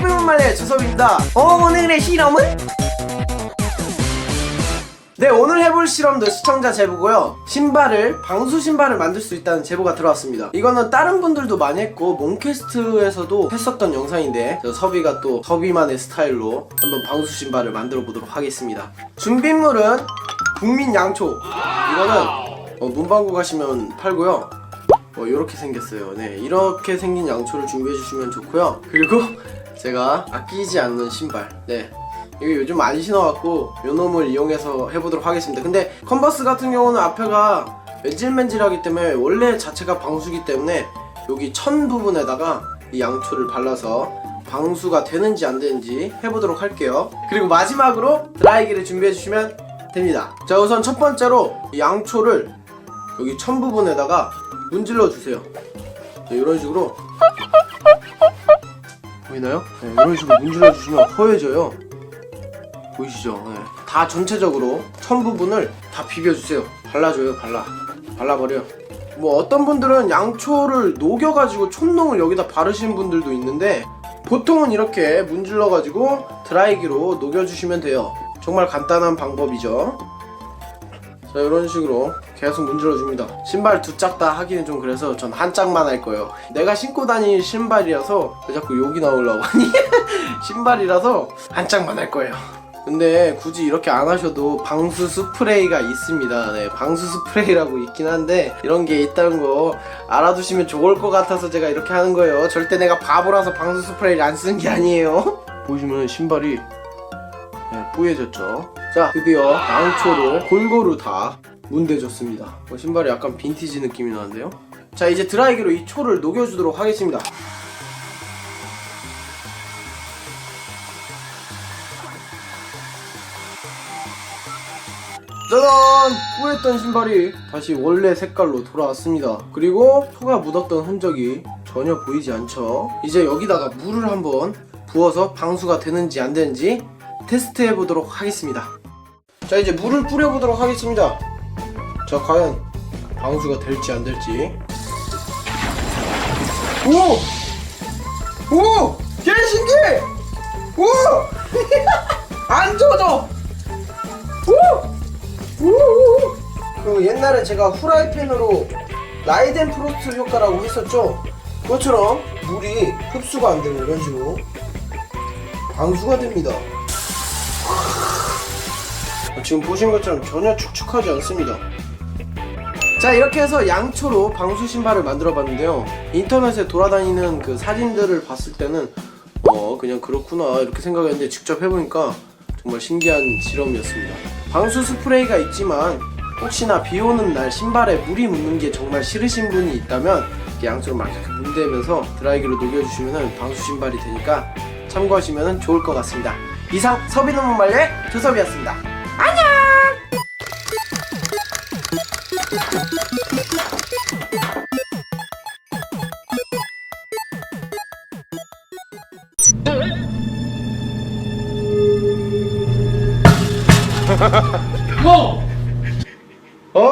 문말레의 주섭입니다. 어, 오늘의 실험은? 네, 오늘 해볼 실험도 시청자 제보고요. 신발을, 방수 신발을 만들 수 있다는 제보가 들어왔습니다. 이거는 다른 분들도 많이 했고, 몽캐스트에서도 했었던 영상인데, 저 섭이가 또 섭이만의 스타일로 한번 방수 신발을 만들어 보도록 하겠습니다. 준비물은 국민 양초. 이거는 어, 문방구 가시면 팔고요. 어, 이렇게 생겼어요. 네, 이렇게 생긴 양초를 준비해 주시면 좋고요. 그리고 제가 아끼지 않는 신발. 네. 이거 요즘 많이 신어갖고 요 놈을 이용해서 해보도록 하겠습니다. 근데 컨버스 같은 경우는 앞에가 맨질맨질하기 때문에 원래 자체가 방수기 때문에 여기 천 부분에다가 이 양초를 발라서 방수가 되는지 안 되는지 해보도록 할게요. 그리고 마지막으로 드라이기를 준비해 주시면 됩니다. 자 우선 첫 번째로 이 양초를 여기 천 부분에다가 문질러 주세요. 네, 이런 식으로 보이나요? 네, 이런 식으로 문질러 주시면 허해져요. 보이시죠? 네. 다 전체적으로 천 부분을 다 비벼주세요. 발라줘요, 발라. 발라버려. 뭐 어떤 분들은 양초를 녹여가지고 촌농을 여기다 바르시는 분들도 있는데 보통은 이렇게 문질러가지고 드라이기로 녹여주시면 돼요. 정말 간단한 방법이죠. 자 이런 식으로 계속 문질러 줍니다. 신발 두 짝 다 하기는 좀 그래서 전 한 짝만 할 거예요. 내가 신고 다니는 신발이라서 왜 자꾸 욕이 나오려고 하니? 신발이라서 한 짝만 할 거예요. 근데 굳이 이렇게 안 하셔도 방수 스프레이가 있습니다. 네 방수 스프레이라고 있긴 한데 이런 게 있다는 거 알아두시면 좋을 것 같아서 제가 이렇게 하는 거예요. 절대 내가 바보라서 방수 스프레이를 안 쓰는 게 아니에요. 보시면 신발이 네, 뿌얘졌죠. 자, 드디어 양초를 골고루 다 문대줬습니다. 어, 신발이 약간 빈티지 느낌이 나는데요. 자, 이제 드라이기로 이 초를 녹여주도록 하겠습니다. 짜잔! 뿌였던 신발이 다시 원래 색깔로 돌아왔습니다. 그리고 초가 묻었던 흔적이 전혀 보이지 않죠? 이제 여기다가 물을 한번 부어서 방수가 되는지 안 되는지 테스트 해 보도록 하겠습니다. 자, 이제 물을 뿌려 보도록 하겠습니다. 자, 과연 방수가 될지 안 될지. 오! 오! 개 신기해! 오! 안 젖어! 오! 오! 그 옛날에 제가 후라이팬으로 라이덴 프로스트 효과라고 했었죠? 그것처럼 물이 흡수가 안 되면 이런 식으로 방수가 됩니다. 지금 보신 것처럼 전혀 축축하지 않습니다. 자 이렇게 해서 양초로 방수 신발을 만들어 봤는데요. 인터넷에 돌아다니는 그 사진들을 봤을 때는 어 그냥 그렇구나 이렇게 생각했는데 직접 해보니까 정말 신기한 실험이었습니다. 방수 스프레이가 있지만 혹시나 비 오는 날 신발에 물이 묻는 게 정말 싫으신 분이 있다면 양초를 막 이렇게 문대면서 드라이기로 녹여주시면 방수 신발이 되니까 참고하시면 좋을 것 같습니다. 이상 서비는 문말레 조섭이었습니다 Go! Oh!